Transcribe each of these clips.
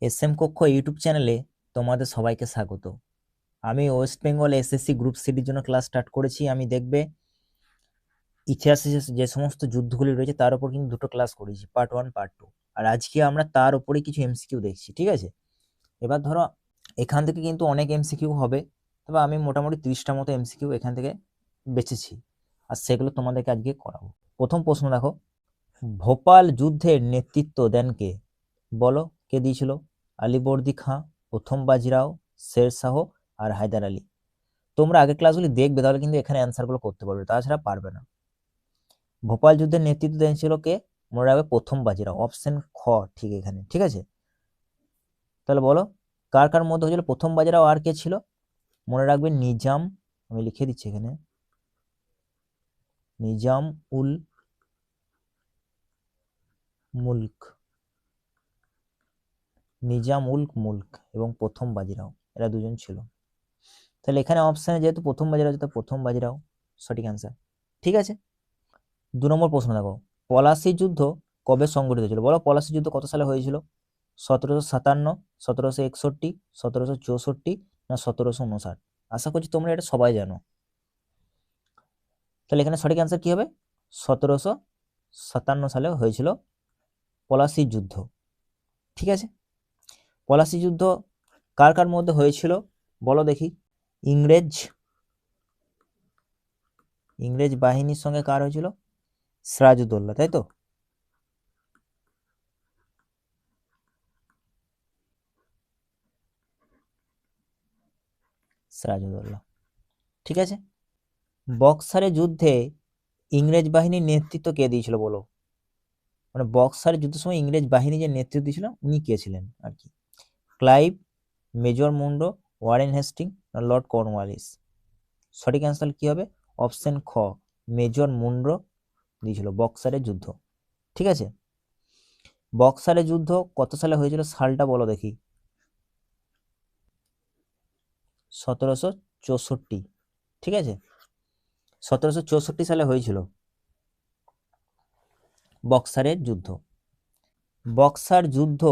S M কক্ষ YouTube চ্যানেলে তোমাদের সবাইকে স্বাগত। আমি ওয়েস্ট বেঙ্গল এসএসসি গ্রুপ সিডির জন্য ক্লাস স্টার্ট করেছি। আমি দেখবে ইতিহাসে যে- সমস্ত যুদ্ধগুলি রয়েছে, তার উপর কিন্তু দুটো ক্লাস করেছি, পার্ট ওয়ান, পার্ট টু। আর আজকে আমরা তার উপরে কিছু এমসিকিউ দেখছি, ঠিক আছে? এবার ধরো, এখান থেকে কিন্তু অনেক এমসিকিউ হবে। তবে আমি মোটামুটি তিরিশটা মতো এমসিকিউ এখান থেকে বেছেছি। আর সেগুলো তোমাদেরকে আজকে করাবো। প্রথম প্রশ্ন দেখো, ভোপাল যুদ্ধের নেতৃত্ব দেন কে? বলো, কে দিয়েছিল? আলিবর্দি খাঁ, প্রথম বাজিরাও, শের শাহ আর হায়দার আলী। তোমরা আগের ক্লাসগুলি দেখবে, তাহলে কিন্তু এখানে অ্যান্সারগুলো করতে পারবে, তাছাড়া পারবে না। ভোপাল যুদ্ধের নেতৃত্ব দিয়েছিল কে? মনে রাখবে প্রথম বাজিরাও অপশন খ, ঠিক এখানে, ঠিক আছে? তাহলে বলো, কার কার মধ্যে হয়েছিল প্রথম বাজিরাও আর কে ছিল? মনে রাখবে নিজাম, আমি লিখে দিচ্ছি এখানে। নিজাম উল মুল্ক। নিজাম উল্ক মুল্ক এবং প্রথম বাজিরাও, এরা দুজন ছিল। তাহলে এখানে অপশানে যেহেতু প্রথম বাজিরাও যেহেতু প্রথম বাজিরাও সঠিক অ্যান্সার ঠিক আছে? দু নম্বর প্রশ্ন দেখো, পলাশি যুদ্ধ কবে সংগঠিত হয়েছিল? বলো পলাশি যুদ্ধ কত সালে হয়েছিল? সতেরোশো সাতান্ন, সতেরোশো একষট্টি, সতেরোশো চৌষট্টি না সতেরোশো উনষাট আশা করছি তোমরা এটা সবাই জানো। তাহলে এখানে সঠিক অ্যান্সার কি হবে? সতেরোশো সাতান্ন সালে হয়েছিল পলাশি যুদ্ধ। ঠিক আছে? পলাশি যুদ্ধ কার কার মধ্যে হয়েছিল? বলো দেখি। ইংরেজ ইংরেজ বাহিনীর সঙ্গে কার হয়েছিল? সিরাজউদ্দৌলা, তাই তো? সিরাজউদ্দৌলা, ঠিক আছে? বক্সারের যুদ্ধে ইংরেজ বাহিনীর নেতৃত্ব কে দিয়েছিল বলো? মানে বক্সারের যুদ্ধের সময় ইংরেজ বাহিনী যে নেতৃত্ব দিয়েছিল, উনি কে ছিলেন আর কি? Clive, major Munro, Warren Hastings Lord Cornwallis? সঠিক অ্যান্সার কি হবে? অপশন খ, মেজর মুন্ডো দিয়েছিল বক্সারের যুদ্ধ। ঠিক আছে? বক্সারের যুদ্ধ কত সালে হয়েছিল সালটা বলো দেখি। সতেরোশো চৌষট্টি। ঠিক আছে? সতেরোশো চৌষট্টি সালে হয়েছিল বক্সারের যুদ্ধ। বক্সার যুদ্ধ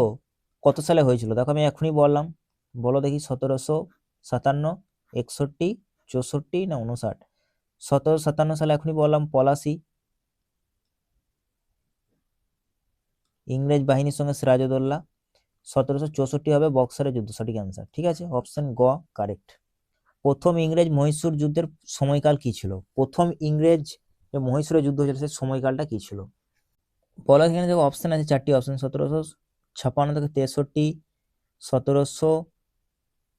কত সালে হয়েছিল? দেখো আমি এখনই বললাম। বলো দেখি সতেরোশো সাতান্ন, একষট্টি, চৌষট্টি না উনষাট সতেরোশো সাতান্ন সালে এখনই বললাম পলাশি। ইংরেজ বাহিনীর সঙ্গে সিরাজউদ্দৌলা। সতেরোশো চৌষট্টি হবে বক্সারের যুদ্ধ, সঠিক অ্যান্সার ঠিক আছে? অপশন গ কারেক্ট প্রথম ইংরেজ মহীশূর যুদ্ধের সময়কাল কি ছিল? প্রথম ইংরেজ যে মহীশূরের যুদ্ধ হয়েছিল সেই সময়কালটা কি ছিল? বলা এখানে দেখো অপশন আছে, চারটি অপশন সতেরোশো ছাপান্ন থেকে তেষট্টি, সতেরোশো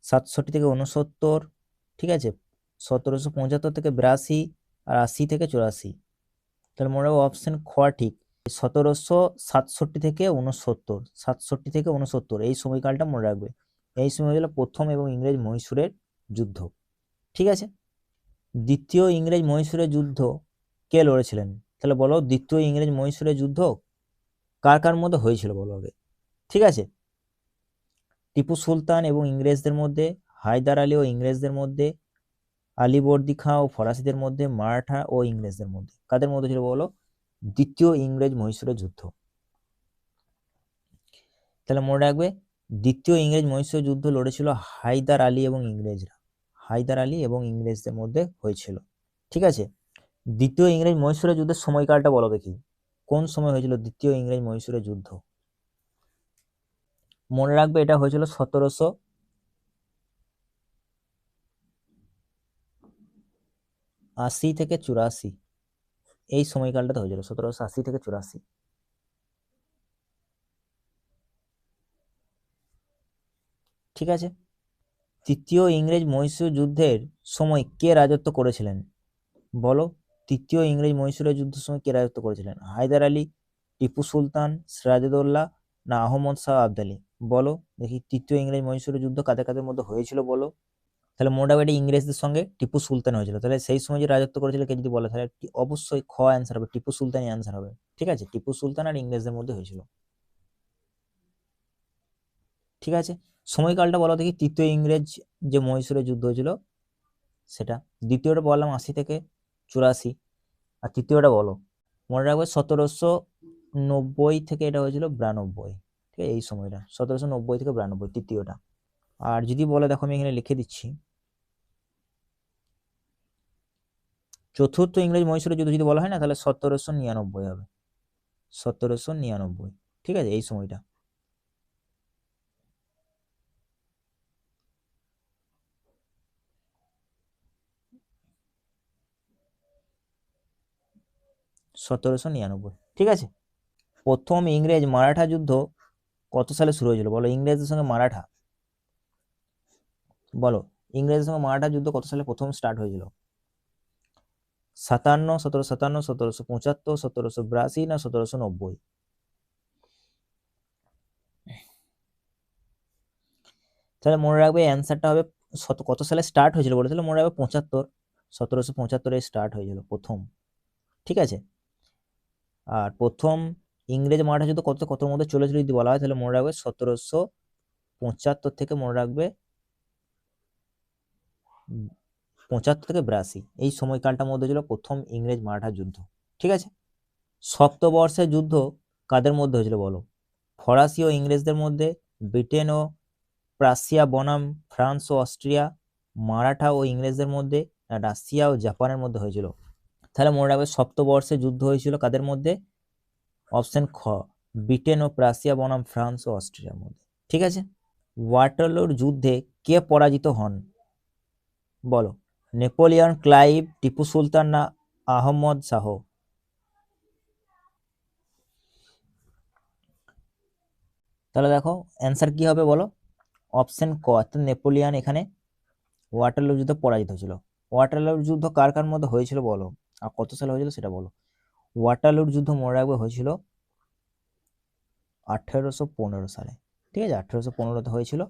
সাতষট্টি থেকে উনসত্তর ঠিক আছে? সতেরোশো পঁচাত্তর থেকে বিরাশি আর আশি থেকে চুরাশি। তাহলে মনে রাখব অপশন খ ঠিক। সতেরোশো সাতষট্টি থেকে উনসত্তর সাতষট্টি থেকে উনসত্তর এই সময়কালটা মনে রাখবে। এই সময় হলো প্রথম এবং ইংরেজ মহীশূরের যুদ্ধ, ঠিক আছে? দ্বিতীয় ইংরেজ মহীশূরের যুদ্ধ কে লড়েছিলেন? তাহলে বলো দ্বিতীয় ইংরেজ মহীশূরের যুদ্ধ কার কার মধ্যে হয়েছিল বলো আগে? ঠিক আছে? টিপু সুলতান এবং ইংরেজদের মধ্যে, হায়দার আলী ও ইংরেজদের মধ্যে আলিবর্দি খাঁ ও ফরাসিদের মধ্যে, মারাঠা ও ইংরেজদের মধ্যে। কাদের মধ্যে ছিল বলো? দ্বিতীয় ইংরেজ মহীশূরের যুদ্ধ। তাহলে মনে রাখবে, দ্বিতীয় ইংরেজ মহীশূরের যুদ্ধ লড়েছিল হায়দার আলী এবং ইংরেজরা। হায়দার আলী এবং ইংরেজদের মধ্যে হয়েছিল। ঠিক আছে? দ্বিতীয় ইংরেজ মহীশূরের যুদ্ধের সময়কালটা বলো দেখি। কোন সময় হয়েছিল দ্বিতীয় ইংরেজ মহীশূরের যুদ্ধ? মনে রাখবে এটা হয়েছিল সতেরোশো আশি থেকে চুরাশি। এই সময়কালটাতে হয়েছিল, সতেরোশো আশি থেকে চুরাশি। ঠিক আছে? তৃতীয় ইংরেজ মহীশূর যুদ্ধের সময় কে রাজত্ব করেছিলেন? বলো, তৃতীয় ইংরেজ মহীশূরের যুদ্ধের সময় কে রাজত্ব করেছিলেন? হায়দার আলী, টিপু সুলতান সিরাজউদ্দৌলা না আহমদ শাহ আবদালি? বলো, দেখি তৃতীয় ইংরেজ মহীশূরের যুদ্ধ কাদের কাদের মধ্যে হয়েছিল বলো। তাহলে মোটামুটি ইংরেজদের সঙ্গে টিপু সুলতান হয়েছিল। তাহলে সেই সময় যে রাজত্ব করেছিল কে যদি বলে, তাহলে অবশ্যই খ অ্যান্সার হবে, টিপু সুলতানই অ্যান্সার হবে। ঠিক আছে? টিপু সুলতান আর ইংরেজদের মধ্যে হয়েছিল। ঠিক আছে? সময়কালটা বলো দেখি, তৃতীয় ইংরেজ যে মহীশূরের যুদ্ধ হয়েছিল, সেটা। দ্বিতীয়টা বললাম আশি থেকে চুরাশি। আর তৃতীয়টা বলো, মনে রাখবে সতেরোশো নব্বই থেকে এটা হয়েছিল বিরানব্বই। এই সময়টা, সতেরোশো নব্বই থেকে বিরানব্বই, তৃতীয়টা। আর যদি বলে, দেখো আমি এখানে লিখে দিচ্ছি। চতুর্থ ইংরেজ মহীশূরের যুদ্ধ যদি বলা হয় না, তাহলে সতেরোশো নিরানব্বই হবে। সতেরোশো নিরানব্বই, ঠিক আছে? এই সময়টা। সতেরোশো নিরানব্বই, ঠিক আছে? প্রথম ইংরেজ মারাঠা যুদ্ধ কত সালে শুরু হয়েছিল? বলো, ইংরেজদের সঙ্গে মারাঠা। বলো, ইংরেজদের সঙ্গে মারাঠা যুদ্ধ কত সালে প্রথম স্টার্ট হয়েছিল? সাতান্ন, সতেরো, সাতান্ন, সতেরোশো পঁচাত্তর, সতেরোশো বিরাশি না সতেরোশো নব্বই? তাহলে মনে রাখবে অ্যান্সারটা হবে কত সালে স্টার্ট হয়েছিল বলে তাহলে মনে রাখবে পঁচাত্তর, সতেরোশো পঁচাত্তরে স্টার্ট হয়েছিল প্রথম। ঠিক আছে? আর প্রথম ইংরেজ মারাঠা যুদ্ধ কত, কতর মধ্যে চলেছিল যদি বলা হয় তাহলে মনে রাখবে সতেরোশো পঁচাত্তর থেকে মনে রাখবে পঁচাত্তর থেকে বিরাশি। এই সময়কালটার মধ্যে ছিল প্রথম ইংরেজ মারাঠা যুদ্ধ। ঠিক আছে? সপ্তবর্ষের যুদ্ধ কাদের মধ্যে হয়েছিল বলো? ফরাসি ও ইংরেজদের মধ্যে, ব্রিটেন ও প্রাশিয়া, বনাম, ফ্রান্স ও অস্ট্রিয়া, মারাঠা ও ইংরেজদের মধ্যে রাশিয়া ও জাপানের মধ্যে হয়েছিল। তাহলে মনে রাখবে সপ্তবর্ষে যুদ্ধ হয়েছিল কাদের মধ্যে? অপশন খ, ব্রিটেন ও প্রাশিয়া বনাম ফ্রান্স ও অস্ট্রিয়ার মধ্যে। ঠিক আছে? ওয়াটারলোর যুদ্ধে কে পরাজিত হন? বলো। নেপোলিয়ন ক্লাইভ, টিপু সুলতান না আহমদ শাহ। তাহলে দেখো, অ্যান্সার কি হবে বলো? অপশন ক, অর্থাৎ নেপোলিয়ান এখানে ওয়াটারলু যুদ্ধে পরাজিত হয়েছিল। ওয়াটারলুর যুদ্ধ কার কার মধ্যে হয়েছিল বলো? আর কত সালে হয়েছিল সেটা বলো। ওয়াটারলুর যুদ্ধ মনে রাখবে হয়েছিল আঠেরোশো পনেরো সালে, ঠিক আছে? আঠেরোশো পনেরোতে হয়েছিল।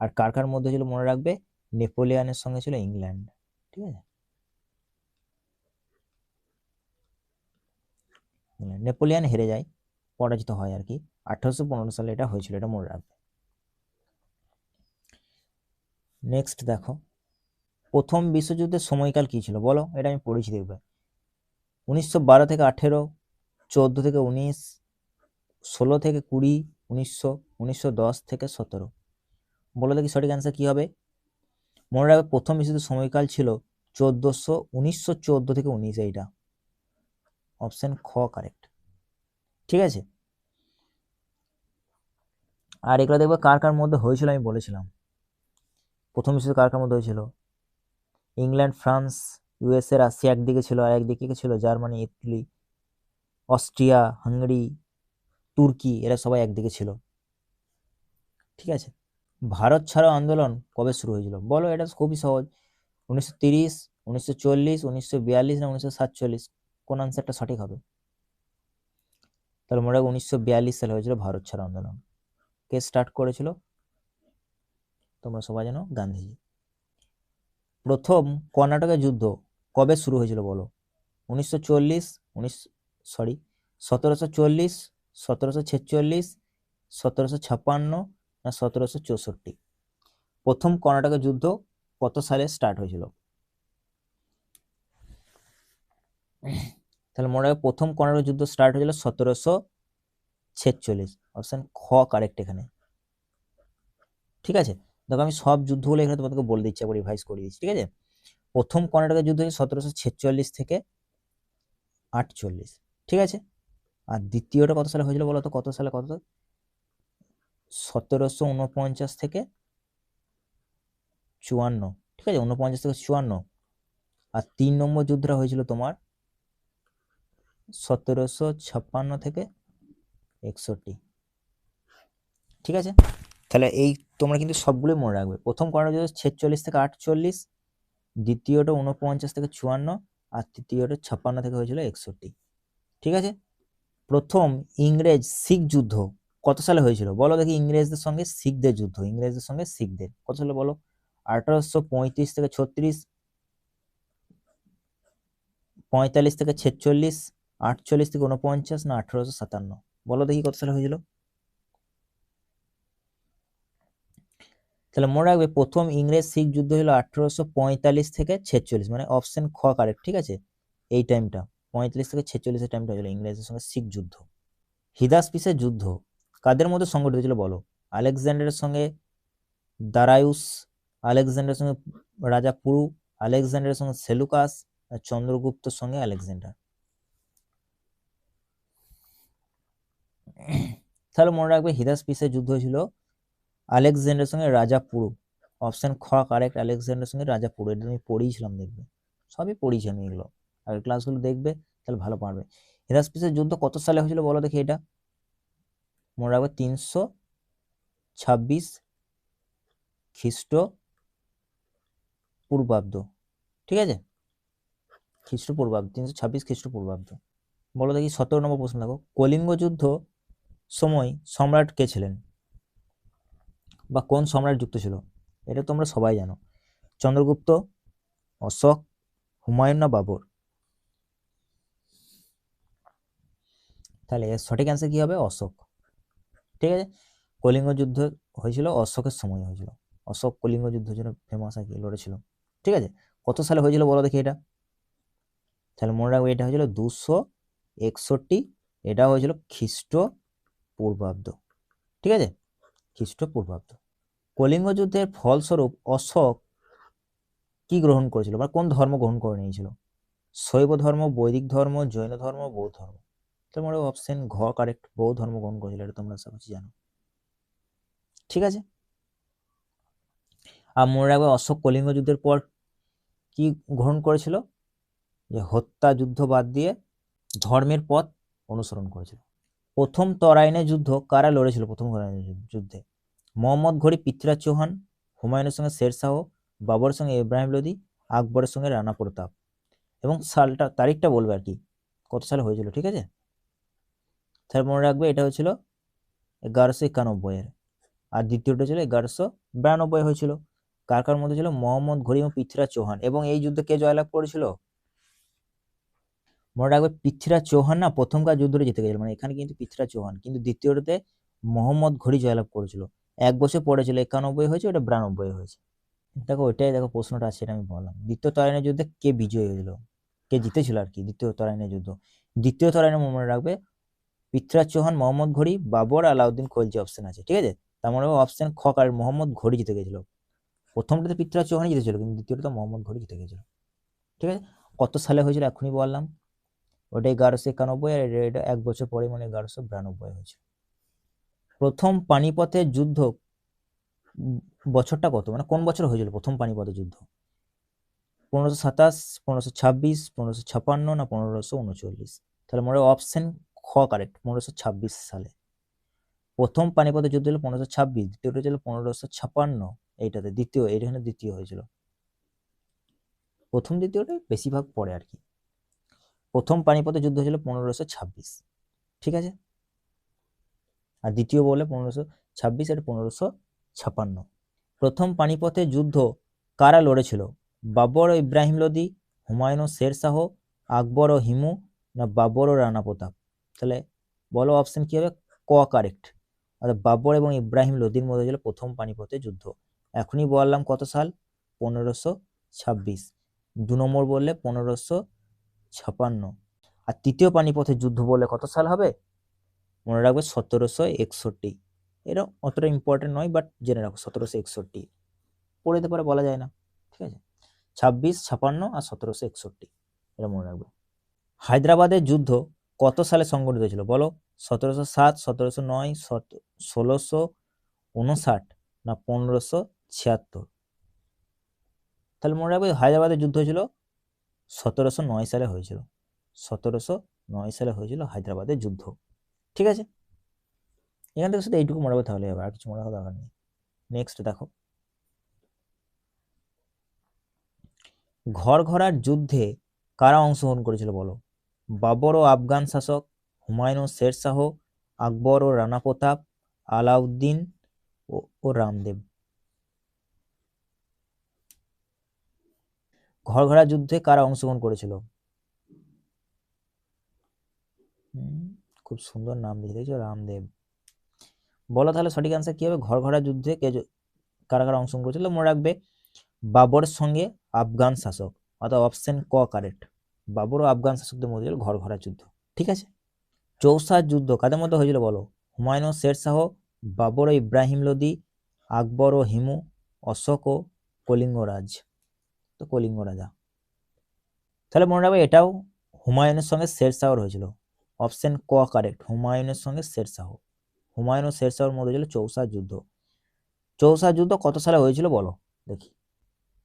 আর কার কার মধ্যে ছিল মনে রাখবে? নেপোলিয়ানের সঙ্গে ছিল ইংল্যান্ড, ঠিক আছে? নেপোলিয়ান হেরে যায়, পরাজিত হয় আর কি। আঠেরোশো পনেরো সালে এটা হয়েছিল, এটা মনে রাখবে। নেক্সট দেখো, প্রথম বিশ্বযুদ্ধের সময়কাল কি ছিল? বলো, এটা আমি পড়েছি দেখবে। উনিশশো বারো থেকে আঠেরো, চোদ্দ থেকে উনিশ, ষোলো থেকে কুড়ি, উনিশশো উনিশশো দশ থেকে সতেরো। বলো দেখি সঠিক অ্যান্সার কী হবে? মনে রাখবে প্রথম বিশ্বযুদ্ধের সময়কাল ছিল চোদ্দোশো, উনিশশো চোদ্দ থেকে উনিশ এইটা। অপশান খ কারেক্ট ঠিক আছে? আর এগুলো দেখবে কার কার মধ্যে হয়েছিল আমি বলেছিলাম। প্রথম বিশ্বযুদ্ধ কার কার মধ্যে হয়েছিল? ইংল্যান্ড, ফ্রান্স ইউএসএ রাশিয়া একদিকে ছিল আর একদিকে ছিল? জার্মানি, ইতালি, অস্ট্রিয়া, হাঙ্গেরি, তুর্কি, এরা সবাই একদিকে ছিল। ঠিক আছে? ভারত ছাড়ো আন্দোলন কবে শুরু হয়েছিল? বলো, এটা খুবই সহজ। উনিশশো তিরিশ, উনিশশো চল্লিশ, উনিশশো বিয়াল্লিশ না উনিশশো সাতচল্লিশ? কোন আনসারটা সঠিক হবে? তাহলে মনে রাখো উনিশশো বিয়াল্লিশ সালে হয়েছিল ভারত ছাড়ো আন্দোলন। কে স্টার্ট করেছিল? তোমরা সবাই জানো, গান্ধীজি। প্রথম কর্ণাটকের যুদ্ধ কবে শুরু হয়েছিল বলো? উনিশশো চল্লিশ, উনিশ সরি সতেরোশো চল্লিশ, সতেরোশো ছেচল্লিশ, সতেরোশো ছাপ্পান্ন না সতেরোশো চৌষট্টি? প্রথম কর্ণাটকের যুদ্ধ কত সালে স্টার্ট হয়েছিল? তাহলে মনে রাখবে প্রথম কর্ণাটক যুদ্ধ স্টার্ট হয়েছিল সতেরোশো ছেচল্লিশ। অপশন খ কারেক্ট এখানে। ঠিক আছে? দেখো আমি সব যুদ্ধগুলো এখানে তোমাদেরকে বলে দিচ্ছি, একবার রিভাইজ করে দিচ্ছি, ঠিক আছে? প্রথম কর্ণাটকের যুদ্ধ হচ্ছে সতেরোশো ছেচল্লিশ থেকে আটচল্লিশ, ঠিক আছে? আর দ্বিতীয়টা কত সালে হয়েছিল বলো তো কত সালে, কত? সতেরোশো উনপঞ্চাশ থেকে চুয়ান্ন, ঠিক আছে? উনপঞ্চাশ থেকে চুয়ান্ন। আর তিন নম্বর যুদ্ধটা হয়েছিল তোমার সতেরোশো ছাপ্পান্ন থেকে একষট্টি, ঠিক আছে? তাহলে এই তোমরা কিন্তু সবগুলোই মনে রাখবে। প্রথম কর্ণাটক ছেচল্লিশ থেকে আটচল্লিশ দ্বিতীয়টা উনপঞ্চাশ থেকে চুয়ান্ন আর তৃতীয়টা ছাপ্পান্ন থেকে হয়েছিল একষট্টি। ঠিক আছে? প্রথম ইংরেজ শিখ যুদ্ধ কত সালে হয়েছিল? বলো দেখি ইংরেজদের সঙ্গে শিখদের যুদ্ধ, ইংরেজদের সঙ্গে শিখদের। কত সালে বলো? আঠারোশো পঁয়ত্রিশ থেকে ছত্রিশ, পঁয়তাল্লিশ থেকে ছেচল্লিশ, আটচল্লিশ থেকে উনপঞ্চাশ না আঠারোশো সাতান্ন? বলো দেখি কত সালে হয়েছিল? তাহলে মনে রাখবে প্রথম ইংরেজ শিখ যুদ্ধ হলো আঠারোশো পঁয়তাল্লিশ থেকে ছেচল্লিশ মানে অপশন খ কারেক্ট ঠিক আছে? এই টাইমটা পঁয়তাল্লিশ থেকে ছেচল্লিশের টাইমটা হলো ইংরেজদের সঙ্গে শিখ যুদ্ধ। হিদাস পিসের যুদ্ধ, কাদের মধ্যে সংগঠিত হয়েছিল বলো? আলেকজান্ডারের সঙ্গে দারায়ুস, আলেকজান্ডারের সঙ্গে রাজা পুরু আলেকজান্ডারের সঙ্গে সেলুকাস চন্দ্রগুপ্তর সঙ্গে আলেকজান্ডার। তাহলে মনে রাখবে হিদাস পিসের যুদ্ধ হয়েছিল আলেকজান্ডারের সঙ্গে রাজা পুরু। অপশন খ কারেক্ট আলেকজান্ডারের সঙ্গে রাজা পুরু। এটা আমি পড়িয়েছিলাম দেখবে। সবই পড়িয়েছি আমি এগুলো। আগের ক্লাসগুলো দেখবে, তাহলে ভালো পারবে। হিদাসপিসের যুদ্ধ কত সালে হয়েছিল বলো দেখি এটা? মনে রাখবে তিনশো ছাব্বিশ খ্রিস্ট পূর্বাব্দ। ঠিক আছে? খ্রিস্টপূর্বাব্দ তিনশো ছাব্বিশ খ্রিস্টপূর্বাব্দ বলো দেখি সতেরো নম্বর প্রশ্ন দেখো। কলিঙ্গ যুদ্ধ সময় সম্রাট কে ছিলেন? বা কোন সম্রাট যুক্ত ছিল, এটা তোমরা সবাই জানো। চন্দ্রগুপ্ত, অশোক, হুমায়ুন না বাবর? তাহলে এর সঠিক অ্যান্সার কি হবে? অশোক। ঠিক আছে? কলিঙ্গ যুদ্ধ হয়েছিল, অশোকের সময় হয়েছিল। অশোক কলিঙ্গ যুদ্ধের জন্য ফেমাস আর কি, লড়েছিল। ঠিক আছে? কত সালে হয়েছিল বলো দেখি এটা? তাহলে মনে রাখব এটা হয়েছিল দুশো একষট্টি, এটা হয়েছিল খ্রিস্ট পূর্বাব্দ ঠিক আছে? খ্রিস্ট পূর্বাব্দ কলিঙ্গ যুদ্ধের ফলস্বরূপ অশোক কি গ্রহণ করেছিল বা কোন ধর্ম গ্রহণ করে নিয়েছিল? শৈব ধর্ম, বৈদিক ধর্ম, জৈন ধর্ম, বৌদ্ধ ধর্ম। তোমার অপশন ঘ কারেক্ট বৌদ্ধ ধর্ম গ্রহণ করেছিল এটা তোমরা সব কিছু জানো। ঠিক আছে? আর মনে রাখবে অশোক কলিঙ্গ যুদ্ধের পর কি গ্রহণ করেছিল? যে হত্যা যুদ্ধ বাদ দিয়ে ধর্মের পথ অনুসরণ করেছিল। প্রথম তরাইনের যুদ্ধ কারা লড়েছিল? প্রথম তরাইনের যুদ্ধ- যুদ্ধে। মোহাম্মদ ঘড়ি, পৃথ্বীরাজ চৌহান, হুমায়ুনের সঙ্গে শেরশাহ বাবরের সঙ্গে ইব্রাহিম লোদি আকবরের সঙ্গে রানা প্রতাপ। এবং সালটা, তারিখটা বলবে আর কি, কত সালে হয়েছিল, ঠিক আছে? তাহলে মনে রাখবে, এটা হয়েছিল এগারোশো একানব্বইয়ের আর দ্বিতীয়টা ছিল এগারোশো বিরানব্বই হয়েছিল। কার কার মধ্যে ছিল? মোহাম্মদ ঘড়ি এবং পৃথ্বীরাজ চৌহান। এবং এই যুদ্ধে কে জয়লাভ করেছিল? মনে রাখবে, পৃথ্বীরাজ চৌহান না, প্রথমকার যুদ্ধটা জিতে গেছিল। মানে এখানে কিন্তু পৃথ্বীরাজ চৌহান। কিন্তু দ্বিতীয়টাতে মোহাম্মদ ঘড়ি জয়লাভ করেছিল। এক বছর পরে ছিল, একানব্বই হয়েছে, ওটা বিরানব্বই হয়েছে। দেখো, ওইটাই দেখো প্রশ্নটা আছে আমি বললাম। দ্বিতীয় তরাইনের যুদ্ধে কে বিজয়ী হয়েছিল কে জিতেছিল আর কি দ্বিতীয় তরাইনের যুদ্ধ? দ্বিতীয় তরাইনের মনে রাখবে, পৃথ্বীরাজ চৌহান, মোহাম্মদ ঘড়ি, বাবর আলাউদ্দিন খলজি অপশন আছে, ঠিক আছে? তার মানে অপশন খক আর মোহাম্মদ ঘড়ি জিতে গেছিল। প্রথমটাতে পৃথ্বীরাজ চৌহানই জিতেছিল, কিন্তু দ্বিতীয়টা মোহাম্মদ ঘড়ি জিতে গেছিল। ঠিক আছে? কত সালে হয়েছিল এখনই বললাম? ওটা এগারোশো একানব্বই আর এটা- এক বছর পরে মানে এগারোশো বিরানব্বই হয়েছে প্রথম পানিপথের যুদ্ধ বছরটা কত? মানে কোন বছর হয়েছিল প্রথম পানিপথের যুদ্ধ? পনেরোশো সাতাশ, পনেরোশো ছাব্বিশ, পনেরোশো ছাপান্ন না পনেরোশো উনচল্লিশ? তাহলে মনে অপশন খ কারেক্ট পনেরোশো ছাব্বিশ সালে। প্রথম পানিপথের যুদ্ধ হলো পনেরোশো ছাব্বিশ দ্বিতীয়টা ছিল পনেরোশো ছাপান্ন, এইটাতে দ্বিতীয়, এইটা দ্বিতীয় হয়েছিল। প্রথম দ্বিতীয়টা বেশিরভাগ পরে আর কি। প্রথম পানিপথের যুদ্ধ হয়েছিল পনেরোশো ছাব্বিশ, ঠিক আছে? আর দ্বিতীয় বলে পনেরোশো ছাব্বিশ আর পনেরোশো ছাপান্ন। প্রথম পানিপথে যুদ্ধ কারা লড়েছিল? বাবর ও ইব্রাহিম লোদি, হুমায়ুন ও শের শাহ, আকবর ও হিমু না বাবর ও রানা প্রতাপ? তাহলে বলো অপশন কি হবে? ক কারেক্ট অর্থাৎ বাবর এবং ইব্রাহিম লোদির মধ্যে ছিল প্রথম পানিপথের যুদ্ধ। এখনই বললাম কত সাল? পনেরোশো ছাব্বিশ। দু নম্বর বললে পনেরোশো ছাপান্ন। আর তৃতীয় পানিপথের যুদ্ধ বললে কত সাল হবে? মনে রাখবে সতেরোশো একষট্টি। এটা অতটা ইম্পর্টেন্ট নয় বাট জেনে রাখো, সতেরোশো একষট্টি। পড়ে যেতে পারে, বলা যায় না, ঠিক আছে? ছাব্বিশ, ছাপান্ন আর সতেরোশো একষট্টি, এটা মনে রাখবে। হায়দ্রাবাদের যুদ্ধ কত সালে সংগঠিত হয়েছিল, বলো? সতেরোশো সাত, সতেরোশো নয় ষোলোশো উনষাট না পনেরোশো ছিয়াত্তর? তাহলে মনে রাখবে হায়দ্রাবাদের যুদ্ধ হয়েছিল, সতেরোশো নয় সালে হয়েছিল। সতেরোশো নয় সালে হয়েছিল হায়দ্রাবাদের যুদ্ধ। ঠিক আছে? এখান থেকে শুধু এইটুকু রাখবে তাহলে হবে আর কিছু রাখার দরকার নেই। নেক্সট দেখো। ঘর ঘরার যুদ্ধে কারা অংশগ্রহণ করেছিল বলো? বাবর ও আফগান শাসক, হুমায়ুন ও শের শাহ, আকবর ও রানা প্রতাপ, আলাউদ্দিন ও রামদেব। ঘরঘরা যুদ্ধে কারা অংশগ্রহণ করেছিল? খুব সুন্দর নাম দিয়ে দেখছ রামদেব। বলো তাহলে সঠিক অ্যান্সার কি হবে? ঘরঘরা যুদ্ধে কে কারা কারা অংশগ্রহণ করেছিল? মনে রাখবে, বাবরের সঙ্গে আফগান শাসক অর্থাৎ অপশন ক কারেক্ট বাবর ও আফগান শাসকদের মধ্যে ছিল ঘরঘরা যুদ্ধ। ঠিক আছে? চৌসার যুদ্ধ কাদের মধ্যে হয়েছিল বলো? হুমায়ুন ও শেরশাহ বাবর ও ইব্রাহিম লোদি, আকবর ও হিমু, অশোক ও কলিঙ্গরাজ তো কলিঙ্গ রাজা। তাহলে মনে রাখবে এটাও হুমায়ুনের সঙ্গে শেরশাহর হয়েছিল। অপশন ক কারেক্ট, হুমায়ুনের সঙ্গে শেরশাহ। হুমায়ুন ও শেরশাহর মধ্যে ছিল চৌসা যুদ্ধ। চৌসা যুদ্ধ কত সালে হয়েছিল বলো? দেখি।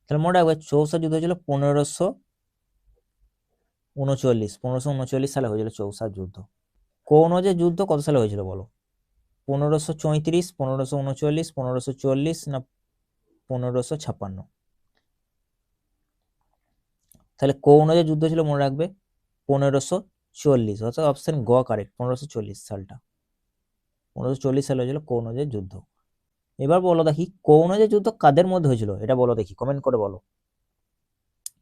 তাহলে মনে রাখবে চৌসা যুদ্ধ হয়েছিল পনেরোশো উনচল্লিশ পনেরোশো উনচল্লিশ সালে হয়েছিল চৌসা যুদ্ধ। কৌনজের যুদ্ধ কত সালে হয়েছিল বলো? পনেরোশো চৈত্রিশ, পনেরোশো উনচল্লিশ, পনেরোশো চল্লিশ না পনেরোশো ছাপ্পান্ন? তাহলে কৌনজের যুদ্ধ ছিল মনে রাখবে? পনেরোশো চল্লিশ অর্থাৎ অপশান গ কারেক্ট পনেরোশো চল্লিশ সালটা। পনেরোশো চল্লিশ সালে হয়েছিল কৌনজের যুদ্ধ। এবার বলো দেখি, কৌনজের যুদ্ধ কাদের মধ্যে হয়েছিল? এটা বলো দেখি কমেন্ট করে বলো।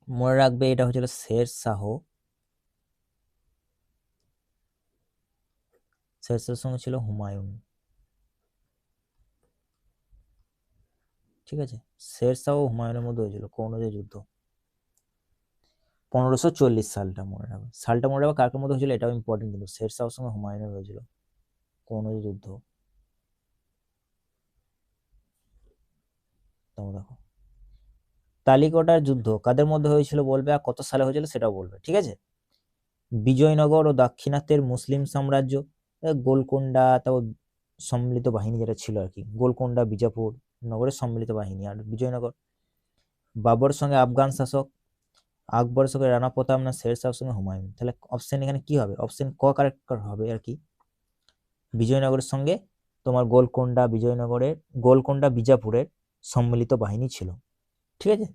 মনে রাখবে এটা হয়েছিল শের শাহ। শের শাহের সঙ্গে ছিল হুমায়ুন। ঠিক আছে? শের শাহ হুমায়ুনের মধ্যে হয়েছিল কৌনজের যুদ্ধ। পনেরোশো চল্লিশ সালটা মনে রাখবে। সালটা মনে রাখবে কার মধ্যে হয়েছিল? এটাও ইম্পর্টেন্ট কিন্তু শের শাহর সঙ্গে হুমায়ুনের হয়েছিল। কৌনজের যুদ্ধ। তোমরা দেখো। তালিকটার যুদ্ধ কাদের মধ্যে হয়েছিল বলবে আর কত সালে হয়েছিল সেটাও বলবে, ঠিক আছে? বিজয়নগর ও দাক্ষিণাত্যের মুসলিম সাম্রাজ্য গোলকোন্ডা, তারপর সম্মিলিত বাহিনী যেটা ছিল আর কি, গোলকোন্ডা, বিজাপুর, নগরের সম্মিলিত বাহিনী আর বিজয়নগর। বাবর সঙ্গে আফগান শাসক আকবরের সঙ্গে রানা প্রতাপ না শের শাহের সঙ্গে হুমায়ুন। তাহলে অপশন এখানে কি হবে? অপশন ক কারেক্ট হবে আর কি? বিজয়নগরের সঙ্গে তোমার গোলকোন্ডা বিজয়নগরের, গোলকোন্ডা বিজাপুরের সম্মিলিত বাহিনী ছিল। ঠিক আছে?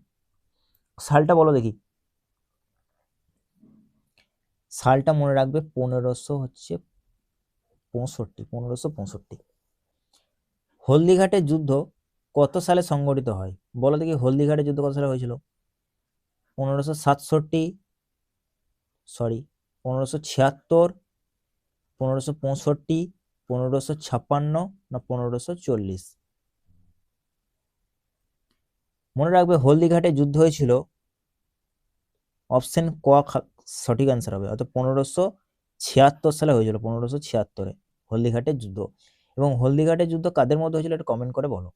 সালটা বলো দেখি। সালটা মনে রাখবে পনেরোশো হচ্ছে পঁয়ষট্টি, পনেরোশো পঁয়ষট্টি। হলদিঘাটের যুদ্ধ কত সালে সংগঠিত হয়? বলো দেখি হলদিঘাটের যুদ্ধ কত সালে হয়েছিল? পনেরোশো সাতষট্টি সরি পনেরোশো ছিয়াত্তর, পনেরোশো পঁয়ষট্টি, পনেরোশো ছাপ্পান্ন না পনেরোশো চল্লিশ। মনে রাখবে হলদিঘাটে যুদ্ধ হয়েছিল। অপশন ক সঠিক অ্যান্সার হবে। অর্থাৎ পনেরোশো ছিয়াত্তর সালে হয়েছিল, পনেরোশো ছিয়াত্তরে হলদিঘাটের যুদ্ধ। এবং হলদিঘাটের যুদ্ধ কাদের মধ্যে হয়েছিল এটা কমেন্ট করে বলো।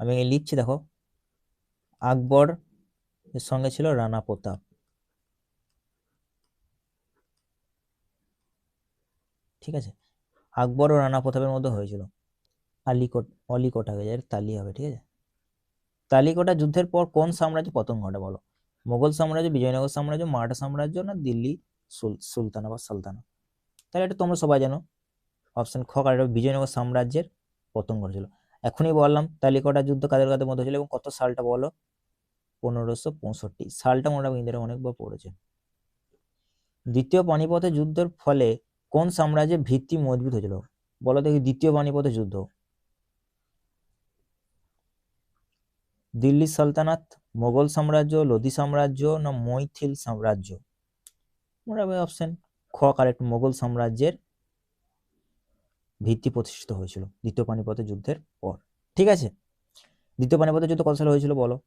আমি লিখছি, দেখো। আকবর, এর সঙ্গে ছিল রানা প্রতাপ। ঠিক আছে? আকবর ও রানা প্রতাপের মধ্যে হয়েছিল। আলিকোট অলিকোট হয়ে তালি হবে, ঠিক আছে? তালিকোটা যুদ্ধের পর কোন সাম্রাজ্য পতন ঘটে বলো? মোগল সাম্রাজ্য, বিজয়নগর সাম্রাজ্য মারাঠা সাম্রাজ্য না দিল্লি সুলতানা বা সালতানা? তাহলে এটা তোমরা সবাই জানো। অপশন খ কারেক্ট বিজয়নগর সাম্রাজ্যের পতন ঘটেছিল। এখনই বললাম তালিকটা যুদ্ধ কাদের কাদের মধ্যে হয়েছিল এবং কত সালটা বলো? পনেরোশো পঁয়ষট্টি। সালটা মনে রাখব ইন্দিরা অনেকবার পড়েছে। দ্বিতীয় পানিপথের যুদ্ধের ফলে কোন সাম্রাজ্যের ভিত্তি মজবুত হয়েছিল? বলো দেখি, দ্বিতীয় পানিপথের যুদ্ধ। দিল্লি সালতানাত, মোগল সাম্রাজ্য, লোধি সাম্রাজ্য না মৈথিল সাম্রাজ্য? মনে রাখবে অপশন খ কারেক্ট মোগল সাম্রাজ্যের ভিত্তি প্রতিষ্ঠিত হয়েছিল দ্বিতীয় পানিপথের যুদ্ধের পর। ঠিক আছে? দ্বিতীয় পানিপথের যুদ্ধ কত সালে হয়েছিল বলো?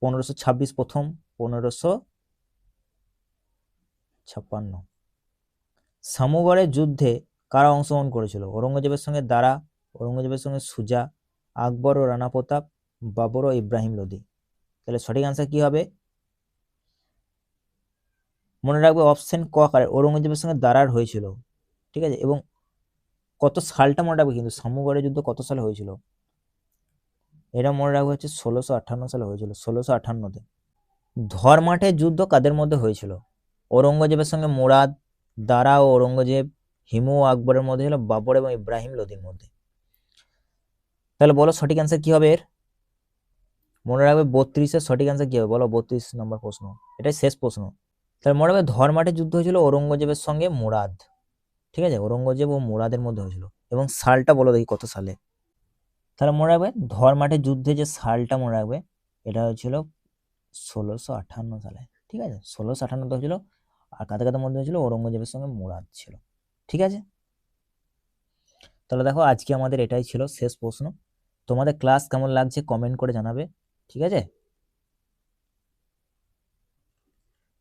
পনেরোশো ছাব্বিশ প্রথম, পনেরোশো ছাপ্পান্ন। সামুগড়ের যুদ্ধে কারা অংশগ্রহণ করেছিল? ঔরঙ্গজেবের সঙ্গে দারা, ঔরঙ্গজেবের সঙ্গে সুজা, আকবর ও রানা প্রতাপ, বাবর ও ইব্রাহিম লোদি। তাহলে সঠিক আনসার কি হবে? মনে রাখবে অপশন ক কারে ঔরঙ্গজেবের সঙ্গে দারার হয়েছিল। ঠিক আছে? এবং কত সালটা মনে রাখবে কিন্তু সামুগড়ের যুদ্ধ কত সালে হয়েছিল? এটা মনে রাখবে হচ্ছে ষোলোশো আঠান্ন সালে হয়েছিল, ষোলোশো আঠান্নতে। ধরমাঠের যুদ্ধ কাদের মধ্যে হয়েছিল? ঔরঙ্গজেবের সঙ্গে মুরাদ, দারা ও ঔরঙ্গজেব, হিমু আকবরের মধ্যে ছিল বাবর এবং ইব্রাহিম লোদির মধ্যে। তাহলে বলো সঠিক অ্যান্সার কি হবে এর? মনে রাখবে বত্রিশের সঠিক অ্যান্সার কি হবে? বলো বত্রিশ নম্বর প্রশ্ন। এটাই শেষ প্রশ্ন। তাহলে মনে রাখবে ধরমাঠের যুদ্ধ হয়েছিল ঔরঙ্গজেবের সঙ্গে মুরাদ। ঠিক আছে? ঔরঙ্গজেব ও মোরাদের মধ্যে হয়েছিল। এবং সালটা বলো দেখি কত সালে? তাহলে মনে রাখবে ধরমাঠের যুদ্ধে যে সালটা মনে রাখবে, এটা হয়েছিল ষোলোশো আঠান্ন সালে। ঠিক আছে? ষোলোশো আঠান্নতে হয়েছিল, আর কাতে কাতে মধ্যে হয়েছিল ঔরঙ্গজেবের সঙ্গে মুরাদ ছিল। ঠিক আছে? তাহলে দেখো, আজকে আমাদের এটাই ছিল শেষ প্রশ্ন। তোমাদের ক্লাস কেমন লাগছে কমেন্ট করে জানাবে। ঠিক আছে?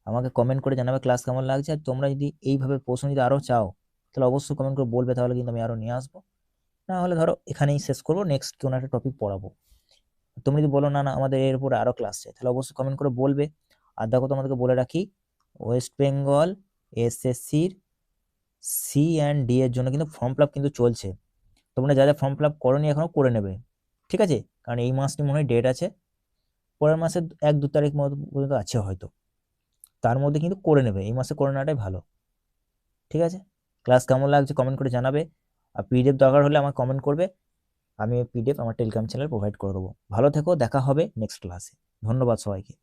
আমাকে কমেন্ট করে জানাবে ক্লাস কেমন লাগছে। আর তোমরা যদি এইভাবে প্রশ্ন যদি আরও চাও তাহলে অবশ্যই কমেন্ট করে বলবে, তাহলে কিন্তু আমি আরও নিয়ে আসব। না হলে ধরো এখানেই শেষ করব নেক্সট কোনো একটা টপিক পড়াবো। তুমি যদি বলো, না না, আমাদের এর উপরে আরও ক্লাস চাই, তাহলে অবশ্যই কমেন্ট করে বলবে। আর দেখো তোমাদেরকে বলে রাখি ওয়েস্ট বেঙ্গল এসএসসির সি অ্যান্ড ডি এর জন্য কিন্তু ফর্ম ফিল কিন্তু চলছে। তোমরা যা যা ফর্ম ফিল আপ করোনি এখনও করে নেবে, ঠিক আছে? কারণ এই মাসটি মনে হয় ডেট আছে। পরের মাসে এক, দু তারিখ পর্যন্ত আছে হয়তো। তার মধ্যে কিন্তু করে নেবে, এই মাসে করে নেওয়াটাই ভালো, ঠিক আছে? ক্লাস কেমন লাগছে কমেন্ট করে জানাবে। আর পিডিএফ দরকার হলে আমার কমেন্ট করবে। আমি পিডিএফ আমার টেলিগ্রাম চ্যানেল প্রোভাইড করে দেবো। ভালো থেকো, দেখা হবে নেক্সট ক্লাসে ধন্যবাদ সবাইকে।